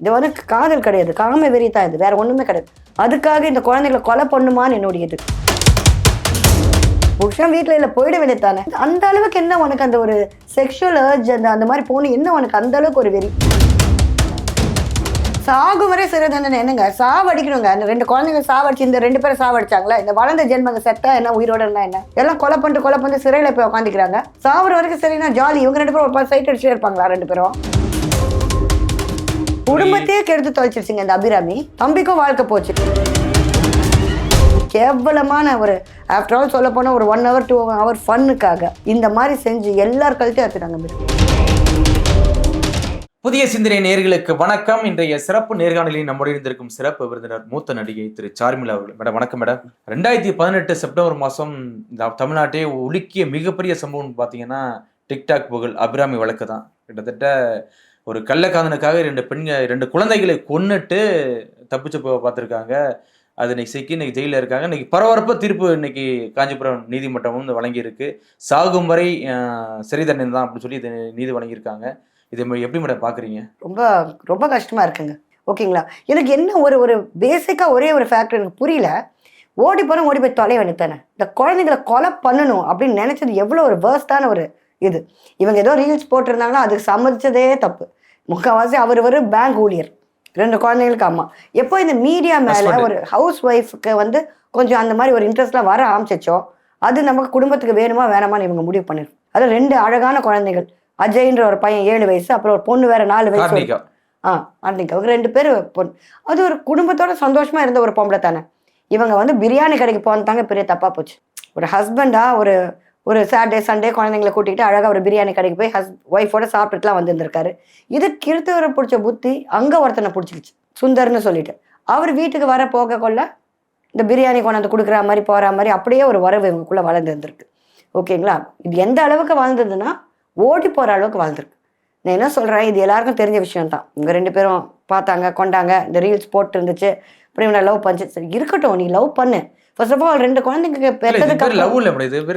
இது வந்து காதல் கிடையாது. காம வெறி தான் இது. வேற ஒண்ணுமே கிடையாது. அதுக்காக இந்த குழந்தைகளை கொலை பண்ணுமான்னு என்னுடைய இது புருஷன் வீட்டில் இல்லை போயிட வேண்டியதானே அந்த அளவுக்கு என்ன உனக்கு அந்த ஒரு செக்ஷுவல் அர்ஜ் அந்த அந்த மாதிரி போகணும் என்ன உனக்கு அந்த அளவுக்கு ஒரு வெறி? சாகும் வரை சிறை தண்டனை என்னங்க? சாவடிக்கணுங்க அந்த ரெண்டு குழந்தைங்க சாவடிச்சு இந்த ரெண்டு பேரும் சாவடிச்சாங்களா இந்த வளர்ந்த ஜென்மங்க செத்தா என்ன? உயிரோட இருந்தா என்ன? எல்லாம் கொலை பண்ணிட்டு கொலை பண்ணிட்டு சிறையில் போய் உட்காந்துக்கிறாங்க சாவர வரைக்கும் சரினா ஜாலி. இவங்க ரெண்டு பேரும் ஒரு சைட் அடிச்சுட்டே இருப்பாங்களா ரெண்டு பேரும்? குடும்பத்தையே கெடுத்து தொலைச்சிருச்சுங்க இந்த அபிராமி. தம்பிக்கும் வாழ்க்கை போச்சு. கேவலமான ஒரு ஆஃப்டர் ஆல் சொல்ல போனால் ஒரு ஒன் ஹவர் டூ ஹவர் ஃபன்னுக்காக இந்த மாதிரி செஞ்சு எல்லார் கழுத்தையும் எடுத்துட்டாங்க புதிய சிந்தனை நேர்களுக்கு வணக்கம். இன்றைய சிறப்பு நேர்காணலில் நம்முடைய இருந்திருக்கும் சிறப்பு விருந்தினர் மூத்த நடிகை திரு சார்மிலா அவர்கள். மேடம் வணக்கம் மேடம். ரெண்டாயிரத்தி பதினெட்டு செப்டம்பர் மாதம் இந்த தமிழ்நாட்டை உலுக்கிய மிகப்பெரிய சம்பவம் பார்த்தீங்கன்னா டிக்டாக் புகழ் அபிராமி வழக்கு தான். கிட்டத்தட்ட ஒரு கள்ளக்காதனுக்காக ரெண்டு பெண்கள் ரெண்டு குழந்தைகளை கொன்னுட்டு தப்பிச்சு போக பார்த்துருக்காங்க. அது இன்னைக்கு சிக்கி இன்னைக்கு ஜெயிலில் இருக்காங்க. இன்னைக்கு பரபரப்பாக தீர்ப்பு இன்னைக்கு காஞ்சிபுரம் நீதிமன்றமும் இந்த வழங்கியிருக்கு. சாகும் வரை சிறை தண்டனை தான் அப்படின்னு சொல்லி இது நீதி வழங்கியிருக்காங்க. இதை எப்படி மேடம் பார்க்குறீங்க? ரொம்ப ரொம்ப கஷ்டமாக இருக்குங்க. ஓகேங்களா? எனக்கு என்ன ஒரு ஒரு பேசிக்காக ஒரே ஒரு ஃபேக்டர் எனக்கு புரியல. ஓடி போனால் ஓடி போய் தொலை வேண்டியதானே இந்த குழந்தைங்களை கொலை பண்ணணும் அப்படின்னு நினச்சது எவ்வளோ ஒரு வேர்ஸ்டான ஒரு இது. இவங்க ஏதோ ரீல்ஸ் போட்டிருந்தாங்கன்னா அதுக்கு சம்மதிச்சதே தப்பு. முக்கால்வாசி அவர் ஒரு பேங்க் ஊழியர். ரெண்டு குழந்தைங்களுக்கு அம்மா. எப்போ இந்த மீடியா மேலே. ஒரு ஹவுஸ் ஒய்ஃப்க்கு வந்து கொஞ்சம் அந்த மாதிரி ஒரு இன்ட்ரெஸ்ட்லாம் வர ஆரம்பிச்சோ அது நமக்கு குடும்பத்துக்கு வேணுமா வேணாமான்னு இவங்க முடிவு பண்ணிருக்கும் அது ரெண்டு அழகான குழந்தைகள். அஜய்ன்ற ஒரு பையன் ஏழு வயசு அப்புறம் ஒரு பொண்ணு வேற நாலு வயசு ஆ அன்னைக்கு அவங்க ரெண்டு பேர் பொண்ணு அது ஒரு குடும்பத்தோட சந்தோஷமா இருந்த ஒரு பொம்பளை தானே. இவங்க வந்து பிரியாணி கடைக்கு போனதாங்க பெரிய தப்பா போச்சு. ஒரு ஹஸ்பண்டா ஒரு ஒரு சாட்டர்டே சண்டே குழந்தைங்களை கூட்டிகிட்டு அழகாக ஒரு பிரியாணி கடைக்கு போய் ஹஸ் ஒய்ஃபோட சாப்பிட்டுட்டுலாம் வந்திருந்திருக்காரு. இது கிறித்தவரை பிடிச்ச புத்தி அங்கே ஒருத்தனை பிடிச்சிக்கிச்சு. சுந்தர்னு சொல்லிட்டு. அவர் வீட்டுக்கு வர போக கொள்ள இந்த பிரியாணி கொண்டாந்து கொடுக்குற மாதிரி போகிற மாதிரி அப்படியே ஒரு வரவு இவங்களுக்குள்ளே வளர்ந்துருந்துருக்கு. ஓகேங்களா? இது எந்த அளவுக்கு வளர்ந்ததுன்னா ஓடி போகிற அளவுக்கு வளர்ந்துருக்கு. நான் என்ன சொல்கிறேன் இது எல்லாருக்கும் தெரிஞ்ச விஷயம் தான் இவங்க ரெண்டு பேரும் பார்த்தாங்க கொண்டாங்க இந்த ரீல்ஸ் போட்டு இருந்துச்சு அப்புறம் இவனை லவ் பண்ணிச்சு சரி இருக்கட்டும் நீ லவ் பண்ணு. ஃபர்ஸ்ட் ஆஃப் ஆல் ரெண்டு குழந்தைங்க பெற்றதுக்கு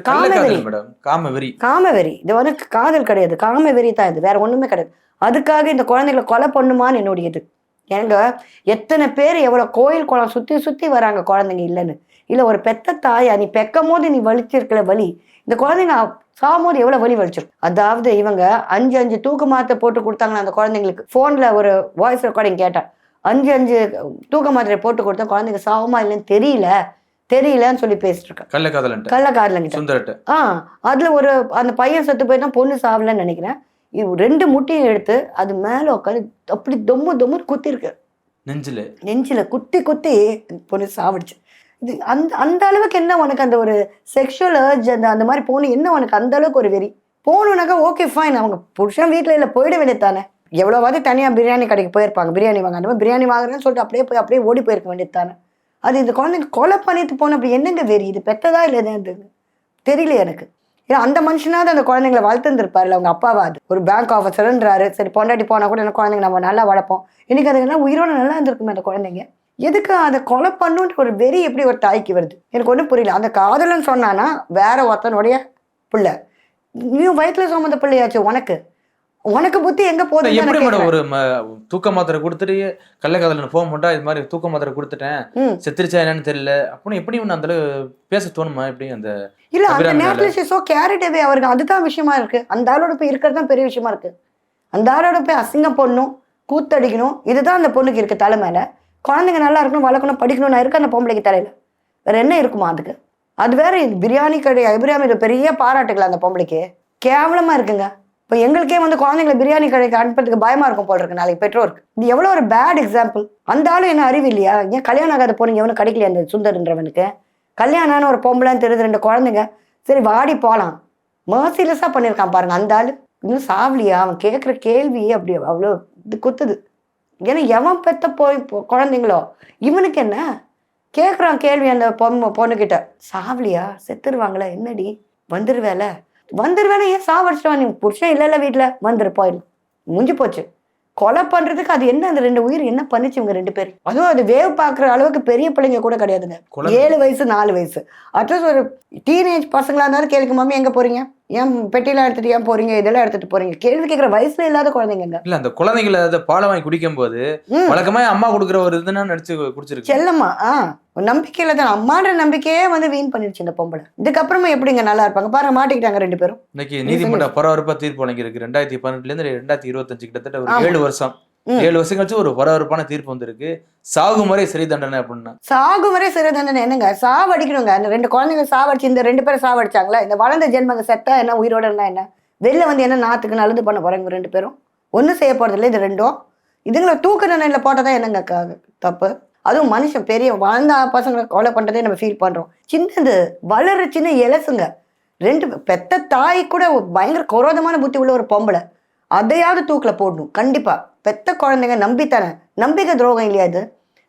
காமவெறி. காமவெறி. காமவெறி. இது வந்து காதல் கிடையாது. காமவெறி தான் இது. வேற ஒண்ணுமே கிடையாது. அதுக்காக இந்த குழந்தைகளை கொலை பண்ணுமான்னு என்னுடைய இது ஏங்க எத்தனை பேர் எவ்வளவு கோயில் குளம் சுத்தி சுத்தி வராங்க குழந்தைங்க இல்லைன்னு. இல்ல ஒரு பெத்த தாயா நீ பெக்கும் போது நீ வலிச்சிருக்கிற வலி. இந்த குழந்தைங்க சாகும்போது எவ்வளவு வலி வலிச்சிருக்கும் அதாவது இவங்க அஞ்சு அஞ்சு தூக்க மாத்திரை போட்டு கொடுத்தாங்களா அந்த குழந்தைங்களுக்கு? போன்ல ஒரு வாய்ஸ் ரெக்கார்டிங் கேட்டேன் அஞ்சு அஞ்சு தூக்க மாத்திரை போட்டு கொடுத்தா குழந்தைங்க சாகுமா இல்லைன்னு தெரியல. தெரியலன்னு சொல்லி பேசிட்டு இருக்காங்க கள்ளக்காதலன்ட்டு. கள்ளக்காரலங்கிட்ட சுந்தரட்டு. ஆ அதுல ஒரு அந்த பையன் செத்து போய் தான் பொண்ணு சாவலன்னு நினைக்கிறேன். இது ரெண்டு முட்டையும் எடுத்து அது மேல உட்காந்து அப்படி தொம்மு தொம்முன்னு குத்திருக்கு. நெஞ்சில. நெஞ்சில குத்தி குத்தி பொண்ணு சாவடிச்சு. இது அந்த அந்த அளவுக்கு என்ன உனக்கு அந்த ஒரு செக்ஷுவல் அர்ஜ் அந்த அந்த மாதிரி போகணும்? என்ன உனக்கு அந்த அளவுக்கு ஒரு வெறி? போகணுன்னாக்கா ஓகே ஃபைன் அவங்க புருஷன் வீட்டில் இல்லை போயிட வேண்டியதானே எவ்வளோவாது தனியாக பிரியாணி கடைக்கு போயிருப்பாங்க. பிரியாணி வாங்க அந்த மாதிரி பிரியாணி வாங்குறேன்னு சொல்லிட்டு அப்படியே போய் அப்படியே ஓடி போயிருக்க வேண்டியது தானே அது இந்த குழந்தைங்க கொலை பண்ணிட்டு போன அப்படி என்னங்க வெறி இது பெத்ததா இல்லை எது தெரியல எனக்கு. ஏன்னா அந்த மனுஷனாவது அந்த குழந்தைங்களை வளர்த்துருப்பாருல அவங்க அப்பாவா அது ஒரு பேங்க் ஆஃபீஸருன்றாரு சரி பொண்டாட்டி போனால் கூட என்ன குழந்தைங்க நம்ம நல்லா வளர்ப்போம். இன்னைக்கு அதுக்கு உயிரோட நல்லா இருந்திருக்குமே அந்த குழந்தைங்க. எதுக்கு அதை கொலை பண்ணுன்ற ஒரு வெறி எப்படி ஒரு தாய்க்கு வருது? எனக்கு ஒன்றும் புரியல. அந்த காதலன்னு சொன்னான்னா வேற ஒருத்தனுடைய பிள்ளை. நீ வயிற்றுல சுமந்த பிள்ளையாச்சு உனக்கு. உனக்கு புத்தி எங்க போகுதுன்னு எப்படி மேடம். ஒரு தூக்க மாத்திரை கொடுத்துட்டு கள்ளக்காதலன் போக மாட்டா இது மாதிரி தூக்க மாத்திரை கொடுத்துட்டேன். செத்துருச்சா என்னன்னு தெரியல. அப்படின்னு எப்படி இவன் அந்த பேச தோணுமா? எப்படி அந்த இல்ல அந்த நேரத்துல ஷி சோ கேரிட் அவே அவருக்கு அதுதான் விஷயமா இருக்கு. அந்த ஆளோட போய் இருக்கிறது தான் பெரிய விஷயமா இருக்கு. அந்த ஆளோட போய் அசிங்கம் போடணும் கூத்தடிக்கணும் இதுதான் அந்த பொண்ணுக்கு இருக்கு தலை மேல. குழந்தைங்க நல்லா இருக்கணும் வளர்க்கணும் படிக்கணும் நான் இருக்கு அந்த பொம்பளைக்கு தலையில. வேற என்ன இருக்குமா அதுக்கு? அது வேற பிரியாணி கடை இது பெரிய பாராட்டுகள் அந்த பொம்பளைக்கு. கேவலமா இருக்குங்க. இப்போ எங்களுக்கே வந்து குழந்தைங்களை பிரியாணி கடைக்கு அனுப்புறதுக்கு பயமா இருக்கும் போல் இருக்கு நாளைக்கு பெற்றோருக்கு. இது எவ்வளோ ஒரு பேட் எக்ஸாம்பிள் அந்த ஆளும் என்ன அறிவு இல்லையா? ஏன் கல்யாணம் ஆகாத பொண்ணுங்க எவனும் கிடைக்கலையா அந்த சுந்தர்ன்றவனுக்கு? கல்யாணம்னு ஒரு பொம்பளைன்னு தெரியுது ரெண்டு குழந்தைங்க. சரி வாடி போகலாம் மர்சிலஸாக பண்ணியிருக்கான் பாருங்க அந்த ஆள். இன்னும் சாவலியா? அவன் கேட்குற கேள்வி அப்படி அவ்வளோ இது குத்துது. ஏன்னா எவன் பெத்த போய் குழந்தைங்களோ? இவனுக்கு என்ன? கேட்குறான் கேள்வி அந்த பொம்மை பொண்ணுக்கிட்ட சாவலியா? செத்துருவாங்களே என்னடி? வந்துடுவேல வந்துருவேல ஏன் சாவடிச்சிட்டு நீ புருஷன் இல்லைல்ல வீட்டில் வந்துரு போயிடலாம் முடிஞ்சு போச்சு. கொலை பண்றதுக்கு அது என்ன அந்த ரெண்டு உயிர் என்ன பண்ணுச்சு இவங்க ரெண்டு பேரும் அதுவும் அது வேவ் பார்க்குற அளவுக்கு பெரிய பிள்ளைங்க கூட கிடையாதுங்க. ஏழு வயசு நாலு வயசு. அட்லீஸ்ட் ஒரு டீனேஜ் பசங்களா இருந்தாலும் கேட்க மாமி எங்க போறீங்க? ஏன் பெட்டிலாம் எடுத்துட்டு ஏன் போறீங்க? இதெல்லாம் எடுத்துட்டு போறீங்க? கேள்வி கேட்குற வயசுல இல்லாத குழந்தைங்க இல்ல அந்த குழந்தைங்களை அதை பாலை வாங்கி குடிக்கும் போது. வழக்கமா அம்மா கொடுக்குற ஒரு இதுன்னா நடிச்சு குடிச்சிருக்கு செல்லம்மா ஆ ஒரு நம்பிக்கையில தான். அம்மான்ற நம்பிக்கையே வந்து வீண் பண்ணிருச்சு இந்த பொம்பளை. இதுக்கப்புறமா எப்படிங்க நல்லா இருப்பாங்க? பாருங்க மாட்டிக்கிட்டாங்க ரெண்டு பேரும். இன்னைக்கு நீ நீதிமன்ற பரபரப்பா தீர்ப்பு வழங்கியிருக்கு. ரெண்டாயிரத்தி பன்னெண்டுல இருந்து ரெண்டாயிரத்தி இருபத்தஞ்சு கிட்டத்தட்ட ஒரு. ஏழு வருஷம். ஏழு வருஷம் கழிச்சு ஒரு பரபரப்பான தீர்ப்பு வந்திருக்கு. சாகும் வரை சிறை தண்டனை அப்படின்னா? சாகு வரை சிறை தண்டனை என்னங்க? சாவடிக்கணுங்க. அந்த ரெண்டு குழந்தைங்க சாவடிச்சு இந்த ரெண்டு பேரும் சாவடிச்சாங்களா? இந்த வளர்ந்த ஜென்மங்க செத்தா என்ன உயிரோட இருந்தா என்ன? வெளில வந்து என்ன நாத்துக்கு நல்லது பண்ண போறாங்க ரெண்டு பேரும்? ஒன்றும் செய்ய போறது இல்லை இது ரெண்டும். இதுங்களை தூக்க தண்டனையில் போட்டதா என்னங்க தப்பு? அதுவும் மனுஷன் பெரிய வாழ்ந்த பசங்களை கொலை பண்றதே நம்ம ஃபீல் பண்றோம். சின்னது வளர சின்ன இலசுங்க. ரெண்டு பெத்த தாய் கூட பயங்கர குரோதமான புத்தி உள்ள ஒரு பொம்பளை. அதையாவது தூக்கில் போடணும். கண்டிப்பா. பெத்த குழந்தைங்க நம்பித்தானே நம்பிக்கை துரோகம் இல்லையா இது?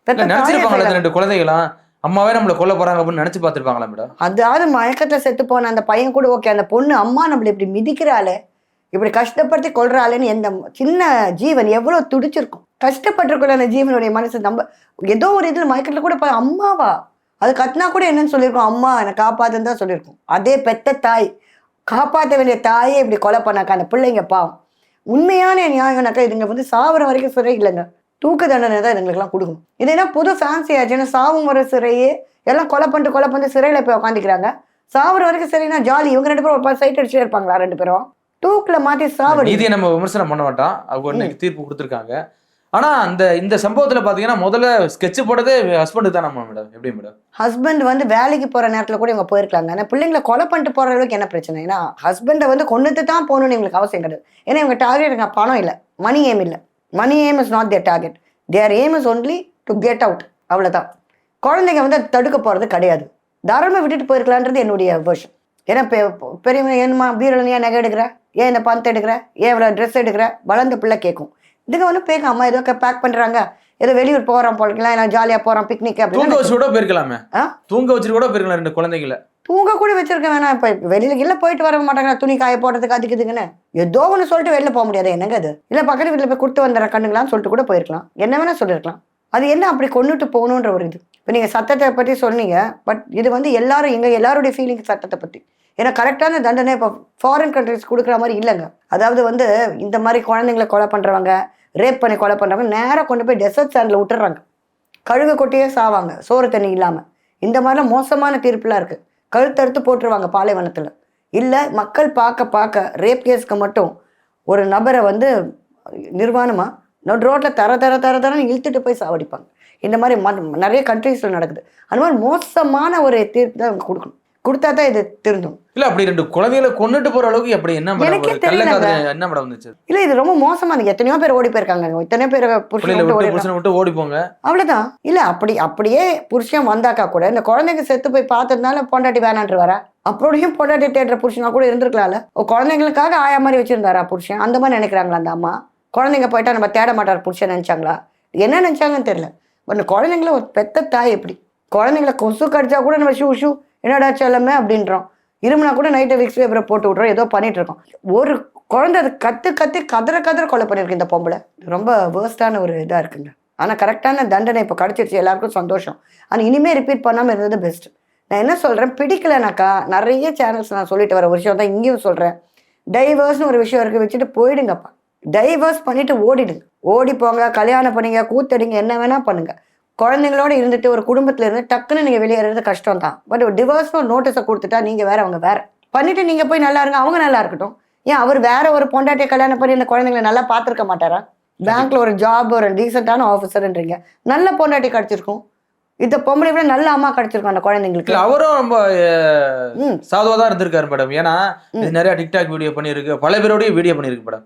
நினைச்சிருப்பாங்களா ரெண்டு குழந்தைகளாம் அம்மாவே நம்மள கொல்ல போறாங்க அப்படின்னு நினைச்சு பார்த்திருப்பாங்களா மேடம்? அதாவது மயக்கத்துல செத்து போன அந்த பையன் கூட ஓகே அந்த பொண்ணு அம்மா நம்மள இப்படி மிதிக்கிறாளே இப்படி கஷ்டப்படுத்தி கொள்றாளேன்னு எந்த சின்ன ஜீவன் எவ்வளவு துடிச்சிருக்கும். கஷ்டப்பட்டிருக்கல அந்த ஜீவனுடைய மனசு நம்ம ஏதோ ஒரு இதுல மயக்கத்துல கூட அம்மாவா? அது கத்துனா கூட என்னன்னு சொல்லியிருக்கோம். அம்மா என்னை காப்பாத்துன்னு தான் சொல்லியிருக்கோம். அதே பெத்த தாய் காப்பாற்ற வேண்டிய தாயே இப்படி கொலை பண்ணாக்கா அந்த பிள்ளைங்க பாவம். உண்மையான நியாயம்னாக்கா இதுங்க வந்து சாவர வரைக்கும் சிறை இல்லைங்க. தூக்கு தண்டனை தான் இதுங்களுக்குலாம் கொடுக்கணும் இது என்ன புது ஃபேன்சி ஆச்சுன்னா சாவும் வர சிறையே எல்லாம் கொலை பண்ணிட்டு கொலை பண்ணிட்டு சிறையில போய் உட்காந்துக்கிறாங்க சாவர வரைக்கும் சரினா ஜாலி. இவங்க ரெண்டு பேரும் ஒரு சைட் அடிச்சுட்டே இருப்பாங்களா ரெண்டு பேரும்? தூக்குல மாட்டி சாவடி. நீதியை நம்ம விமர்சனம் பண்ண மாட்டோம். அவங்க தீர்ப்பு கொடுத்துருக்காங்க. ஆனா அந்த இந்த சம்பவத்துல பாத்தீங்கன்னா முதல்ல ஸ்கெட்ச் போட்டதே ஹஸ்பண்டுக்கு தான் மேடம் எப்படி மேடம் ஹஸ்பண்ட் வந்து வேலைக்கு போற நேரத்துல கூட இவங்க போயிருக்காங்க ஆனா பிள்ளைங்களை கொலை பண்ணிட்டு போற அளவுக்கு என்ன பிரச்சனை? ஏன்னா ஹஸ்பண்டை வந்து கொண்டுட்டு தான் போகணும்னு எங்களுக்கு அவசியம் கிடையாது. ஏன்னா இவங்க டார்கெட் பணம் இல்லை. மணி ஏம் இல்லை. Money aim is not there target there aim is only to get out அவ்வளோதான் குழந்தைங்க வந்து தடுக்க போறது கிடையாது. தாராளமாக விட்டுட்டு போயிருக்கலான்றது என்னுடைய வேர்ஷன் ஏன்னா பெ- பெரியவங்க என்னமா பீரலன் ஏன் நகை எடுக்கிற? ஏன் இந்த பணத்தை எடுக்கிற? ஏன் இவ்வளோ ட்ரெஸ் எடுக்கிற? வளர்ந்த பிள்ளை கேட்கும் இதுக்கு பேக்க அம்மா ஏதோ பேக் பண்றாங்க. ஏதோ வெளியூர் போறோம் போலாம் நான் ஜாலியா போறோம் பிக்னிக் தூங்க வச்சு கூட போயிருக்கலாமே? தூங்க வச்சுட்டு கூட போயிருக்கலாம் ரெண்டு குழந்தைங்கள தூங்க கூட வச்சிருக்க வேணாம். இப்ப வெளியில இல்ல போயிட்டு வர மாட்டாங்க துணி காய போடுறதுக்கு அதுக்கு இதுக்குன்னு. ஏதோ ஒன்று சொல்லிட்டு வெளில போக முடியாது. என்னங்க அது? இல்ல பக்கத்து வீட்டுல போய் கொடுத்து வந்துடுறேன் கண்ணுங்களான்னு சொல்லிட்டு கூட போயிருக்கலாம். என்ன வேணா சொல்லிருக்கலாம். அது என்ன அப்படி கொண்டுட்டு போகணுன்ற ஒரு இது? இப்போ நீங்க சட்டத்தை பத்தி சொன்னீங்க பட் இது வந்து எல்லாரும் எங்க எல்லாருடைய ஃபீலிங் சட்டத்தை பத்தி. ஏன்னா கரெக்டான தண்டனை இப்போ ஃபாரின் கண்ட்ரிஸ் கொடுக்குற மாதிரி இல்லைங்க. அதாவது வந்து இந்த மாதிரி குழந்தைங்களை கொலை பண்றவங்க ரேப் பண்ணி கொலை பண்ணுறவங்க நேராக கொண்டு போய் டெசர்ட் சாண்டில் விட்டுறாங்க கழுகு கொட்டியே சாவாங்க சோறு தண்ணி இல்லாமல் இந்த மாதிரிலாம் மோசமான தீர்ப்புலாம் இருக்குது கழுத்தறுத்து போட்டுருவாங்க பாலைவனத்தில். இல்லை மக்கள் பார்க்க பார்க்க ரேப் கேஸ்க்கு மட்டும் ஒரு நபரை வந்து நிர்வாணமாக நடு ரோட்டில் தர தர தர தரன்னு இழுத்துட்டு போய் சாவடிப்பாங்க. இந்த மாதிரி ம- நிறைய கண்ட்ரீஸில் நடக்குது. அந்த மாதிரி மோசமான ஒரு தீர்ப்பு தான் அவங்க கொடுக்கணும். கொடுத்தா தான் இது திருந்தும். இல்ல அப்படி ரெண்டு குழந்தைகளை கொண்டுட்டு போற அளவுக்கு எப்படி என்ன எனக்கே. காதல் என்ன மேடம் வந்துச்சு? இல்ல இது ரொம்ப மோசமா இருக்கு. எத்தனையோ பேர் ஓடி போயிருக்காங்க. எத்தனையோ பேர் புருஷனை விட்டு ஓடி போங்க. அவ்வளவுதான். இல்ல அப்படி அப்படியே புருஷன் வந்தாக்கா கூட இந்த குழந்தைங்க செத்து போய் பார்த்ததுனால பொண்டாட்டி வேணான்ட்டு வர அப்படியும் பொண்டாட்டி தேடுற புருஷனா கூட இருந்திருக்கலாம்ல. குழந்தைங்களுக்காக ஆயா மாதிரி வச்சிருந்தாரா புருஷன்? அந்த மாதிரி நினைக்கிறாங்களா அந்த அம்மா? குழந்தைங்க போயிட்டா நம்ம தேட மாட்டார் புருஷன் நினைச்சாங்களா? என்ன நினைச்சாங்கன்னு தெரியல. பட் குழந்தைங்கள ஒரு பெத்த தாய் எப்படி? குழந்தைங்கள கொசு கடிச்சா கூட நம்ம ஷூ ஷூ என்னடா செல்லமே அப்படின்றோம். இருமுனா கூட நைட்டை விக்ஸ் பேப்பரை போட்டு விட்றோம். ஏதோ பண்ணிட்டு இருக்கோம். ஒரு குழந்தை அது கத்து கத்து கதற கதற கொலை பண்ணியிருக்கு இந்த பொம்பளை. ரொம்ப வேர்ஸ்டான ஒரு இதாக இருக்குங்க. ஆனால் கரெக்டான தண்டனை இப்போ கிடச்சிருச்சு. எல்லாருக்கும் சந்தோஷம். ஆனால் இனிமேல் ரிப்பீட் பண்ணாமல் இருந்தது பெஸ்ட் நான் என்ன சொல்கிறேன் பிடிக்கலனாக்கா நிறைய சேனல்ஸ் நான் சொல்லிட்டு வர ஒரு விஷயம் தான் இங்கேயும் சொல்கிறேன் டைவர்ஸ்னு ஒரு விஷயம் இருக்கு. வச்சுட்டு போயிடுங்கப்பா. டைவர்ஸ் பண்ணிட்டு ஓடிடுங்க. ஓடி போங்க கல்யாணம் பண்ணுங்க கூத்தடிங்க என்ன வேணால் பண்ணுங்கள் குழந்தைங்களோட இருந்துட்டு ஒரு குடும்பத்துல இருந்து டக்குன்னு நீங்க வெளியேறது கஷ்டம் தான் பட் ஒரு டிவோர்ஸ்னு ஒரு நோட்டீஸை கொடுத்துட்டா நீங்க வேற அவங்க வேற. பண்ணிட்டு நீங்க போய் நல்லா இருங்க அவங்க நல்லா இருக்கட்டும். ஏன் அவர் வேற ஒரு பொண்டாட்டியை கல்யாணம் பண்ணி இந்த குழந்தைங்களை நல்லா பார்த்துருக்க மாட்டாரா? பேங்க்ல ஒரு ஜாப் ஒரு டீசெண்டான ஆஃபீஸர்ன்றீங்க நல்ல பொண்டாட்டி கிடைச்சிருக்கும். இந்த பொம்பளை விட நல்ல அம்மா கிடைச்சிருக்கும் அந்த குழந்தைங்களுக்கு. அவரும் ரொம்ப சாதுவா தான் இருந்திருக்காரு மேடம். ஏன்னா இது நிறைய டிக்டாக் வீடியோ பண்ணியிருக்கு. பல பேரோடய வீடியோ பண்ணியிருக்கு மேடம்.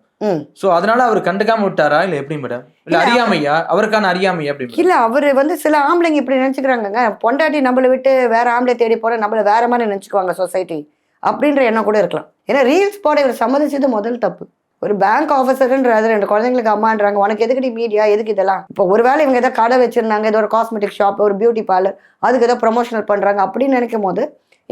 சோ அதனால அவர் கண்டுக்காம விட்டாரா? இல்ல எப்படி மேடம்? இல்ல அறியாமையா? அவருக்கான அறியாமையா மேடம்? இல்ல அவரு வந்து சில ஆம்பளைங்க இப்படி நினைச்சுக்கிறாங்கங்க. பொண்டாட்டி நம்மளை விட்டு வேற ஆம்பளை தேடி போற நம்மள வேற மாதிரி நினைச்சுக்குவாங்க சொசைட்டி அப்படின்ற எண்ணம் கூட இருக்கலாம். ஏன்னா ரீல்ஸ் போட இவர் சம்மதிச்சது முதல் தப்பு. ஒரு பேங்க் ஆஃபீஸருன்றது ரெண்டு குழந்தைங்களுக்கு அம்மான்றாங்க. உனக்கு எதுக்குடி மீடியா எதுக்கு இதெல்லாம்? இப்போ ஒருவேளை இவங்க ஏதோ கடை வச்சிருந்தாங்க ஏதோ ஒரு காஸ்மெட்டிக் ஷாப் ஒரு பியூட்டி பார்லர் அதுக்கு ஏதோ ப்ரொமோஷனல் பண்ணுறாங்க அப்படின்னு நினைக்கும் போது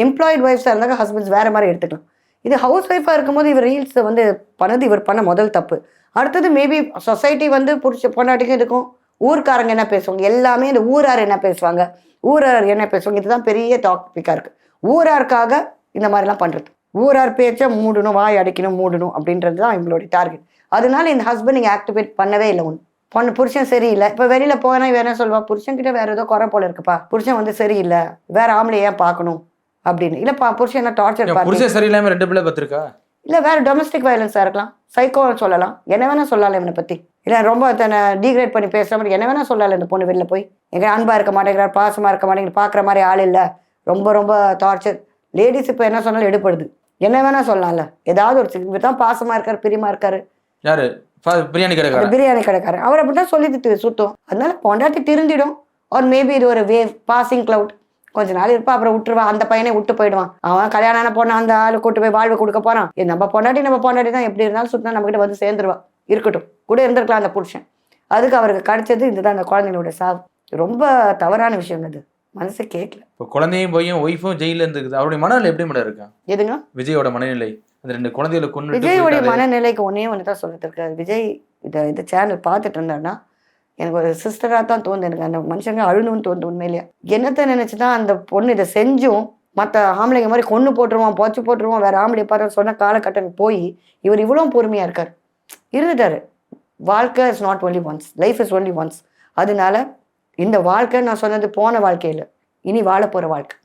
எம்ப்ளாய்டு ஒய்ஃப்ஸாக இருந்தாங்க ஹஸ்பண்ட்ஸ் வேறு மாதிரி எடுத்துக்கலாம். இது ஹவுஸ் ஒய்ஃபாக இருக்கும்போது இவர் ரீல்ஸை வந்து பண்ணது இவர் பண்ண முதல் தப்பு. அடுத்தது மேபி சொசைட்டி வந்து பிடிச்ச பொண்டாட்டிக்கும் இதுக்கும் ஊர்க்காரங்க என்ன பேசுவாங்க? எல்லாமே இந்த ஊரார் என்ன பேசுவாங்க? ஊரார் என்ன பேசுவாங்க? இதுதான் பெரிய டாபிக்காக இருக்குது ஊராருக்காக இந்த மாதிரிலாம் பண்ணுறது ஊரார் பேச்சை மூடணும் வாய் அடைக்கணும் மூடணும் அப்படின்றது தான் இவங்களுடைய டார்கெட் அதனால இந்த ஹஸ்பண்ட் நீங்கள் ஆக்டிவேட் பண்ணவே இல்லை ஒன்று பொண்ணு புருஷன் சரியில்லை. இப்போ வெளியில போனா வேற என்ன சொல்வா புருஷன் கிட்ட வேற ஏதோ குறை போல இருக்குப்பா. புருஷன் வந்து சரியில்லை. வேற ஆம்பளை ஏன் பார்க்கணும்? அப்படின்னு. இல்லப்பா புருஷன் என்ன டார்ச்சர் புருஷன் சரியில்லாம ரெண்டு பிள்ளை பத்திருக்கா இல்லை வேற டொமஸ்டிக் வயலன்ஸாக இருக்கலாம். சைக்கோ சொல்லலாம். என்ன வேணா சொல்லலாம் இவனை பற்றி இல்லை ரொம்ப தன்னை டீக்ரேட் பண்ணி பேசுகிற மாதிரி என்ன வேணா சொல்லலாம் இந்த பொண்ணு வெளில போய். எங்க அன்பாக இருக்க மாட்டேங்கிறார் பாசமாக இருக்க மாட்டேங்கிறார் பார்க்குற மாதிரி ஆள் இல்லை. ரொம்ப ரொம்ப டார்ச்சர் லேடிஸ் இப்போ என்ன சொன்னாலும் எடுப்படுது என்ன வேணா சொல்லலாம்ல. ஏதாவது ஒரு இவர் தான் பாசமாக இருக்கார் பிரியமா இருக்காரு. யாரு? பிரியாணி அந்த கடைக்காரன் பிரியாணி கடைக்காரர். அவர் அப்படி தான் சொல்லிட்டு சுத்தம். அதனால பொண்டாட்டி திருந்திடும். ஒரு மேபி இது ஒரு வேவ் பாசிங் cloud. கொஞ்ச நாள் இருப்பா அப்புறம் விட்டுருவா. அந்த பையனை விட்டு போயிடுவான். அவன் கல்யாணம் ஆன பொண்ணு அந்த ஆளு கூட்டு போய் வாழ்வு கொடுக்க போறான். நம்ம பொண்டாட்டி நம்ம பொண்டாட்டி தான். எப்படி இருந்தாலும் சுத்தினா நம்ம கிட்ட வந்து சேர்ந்துருவா. இருக்கட்டும். கூட இருந்திருக்கலாம் அந்த புருஷன். அதுக்கு அவருக்கு கிடைச்சது இதுதான் அந்த குழந்தைங்களோட சாவு. ரொம்ப தவறான விஷயம் அது. மனசு கேட்கல. இப்போ குழந்தையும் பையன் ஒய்ஃபும் ஜெயில இருந்துருக்குது. அவருடைய மனநிலை எப்படி மேடம் இருக்கா? எதுங்க? விஜயோட மனநிலை. அந்த ரெண்டு குழந்தைகளை கொண்டு விஜயோடைய மனநிலைக்கு ஒன்னே ஒன்று தான் சொல்லிட்டு இருக்காரு. விஜய் இதை இந்த சேனல் பார்த்துட்டு இருந்தாருன்னா எனக்கு ஒரு சிஸ்டராக தான் தோணுது எனக்கு அந்த மனுஷங்க அழுணும்னு தோணுது உண்மையிலேயே. என்னத்தை நினைச்சு தான் அந்த பொண்ணு இதை செஞ்சும் மற்ற ஆம்பளைங்க மாதிரி கொன்று போட்டுருவான் பொச்சு போட்டுருவான் வேற ஆம்பளை பாரு சொன்ன காலகட்டம் போய் இவர் இவ்வளோ பொறுமையாக இருக்கார். இருந்துட்டாரு. வாழ்க்கை is not only once life is only once அதனால இந்த வாழ்க்கை நான் சொன்னது போன வாழ்க்கையில். இனி வாழ போகிற வாழ்க்கை.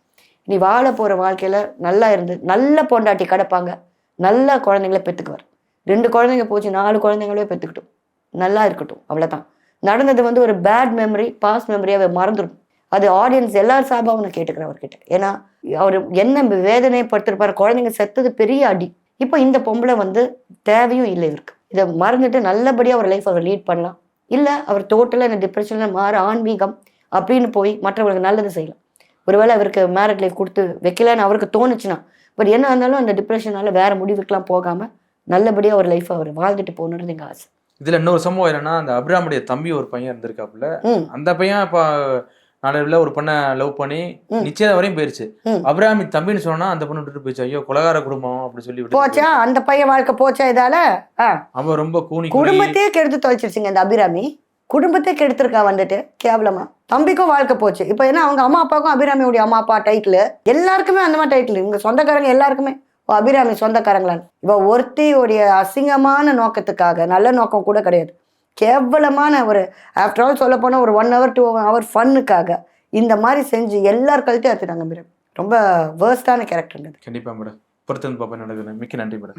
இனி வாழ போகிற வாழ்க்கையில் நல்லா இருந்து நல்ல பொண்டாட்டி கிடப்பாங்க. நல்ல குழந்தைங்கள பெற்றுக்குவார் ரெண்டு குழந்தைங்க போச்சு நாலு குழந்தைங்களே பெற்றுக்கிட்டும் நல்லா இருக்கட்டும் அவ்வளோதான் நடந்தது வந்து ஒரு பேட் மெமரி பாஸ் அவர் மறந்துடும். அது ஆடியன்ஸ் எல்லார் சாபாவும் நான் கேட்டுக்கிறேன் அவர்கிட்ட. ஏன்னா அவர் என்ன வேதனையை படுத்திருப்பார் குழந்தைங்க செத்தது பெரிய அடி. இப்போ இந்த பொம்பளை வந்து தேவையும் இல்லை இவருக்கு. இதை மறந்துட்டு நல்லபடியாக ஒரு லைஃப் அவர் லீட் பண்ணலாம். இல்லை அவர் டோட்டலாக இந்த டிப்ரெஷனில் மாற ஆன்மீகம் அப்படின்னு போய் மற்றவங்களுக்கு நல்லது செய்யலாம். ஒருவேளை அவருக்கு மேரிட் லைஃப் கொடுத்து வைக்கலன்னு அவருக்கு தோணுச்சுன்னா பட் என்ன இருந்தாலும் அந்த டிப்ரெஷனால வேற முடிவுக்கெல்லாம் போகாம நல்லபடியாக ஒரு லைஃப் அவர் வாழ்ந்துட்டு போகணுன்றது எங்கள் ஆசை. இதுல இன்னொரு சம்பவம் என்னன்னா அந்த அப்ராமுடைய தம்பி ஒரு பையன் இருந்திருக்காப்புல. அந்த பையன் இப்ப நாளையில ஒரு பொண்ணை லவ் பண்ணி. நிச்சயம் வரையும் போயிருச்சு. அப்ராமி தம்பின்னு சொன்னா அந்த பொண்ணு விட்டுட்டு போயிடுச்சு. ஐயோ கொலகார குடும்பம் அப்படி சொல்லி விட்டுட்டு போச்சா? அந்த பையன் வாழ்க்கை போச்சா இதால. அவன் ரொம்ப கூனி குடும்பத்தையே கெடுத்து தொலைச்சிருச்சுங்க இந்த அபிராமி. குடும்பத்தை கெடுத்திருக்கா வந்துட்டு கேவலமா. தம்பிக்கும் வாழ்க்கை போச்சு. இப்போ என்ன அவங்க அம்மா அப்பாவுக்கும் அபிராமியோடைய அம்மா அப்பா டைட்டில் எல்லாருக்குமே அந்த மாதிரி டைட்டில் இவங்க சொந்தக்காரங்க எல்லாருக்குமே. ஓ, அபிராமி சொந்தக்காரங்களான்னு. இவ ஒருத்தியோடைய அசிங்கமான நோக்கத்துக்காக நல்ல நோக்கம் கூட கிடையாது. கேவலமான ஒரு ஆஃப்டர் ஆல் சொல்ல போனால் ஒரு ஒன் ஹவர் டூ ஹவர் ஃபன்னுக்காக இந்த மாதிரி செஞ்சு எல்லார் கழுத்தையும் அறுத்துட்டாங்க அபிராமி ரொம்ப வேர்ஸ்டான கேரக்டர் கண்டிப்பா மேடம். பொறுத்து பாப்பா நடக்குது மிக்க நன்றி மேடம்.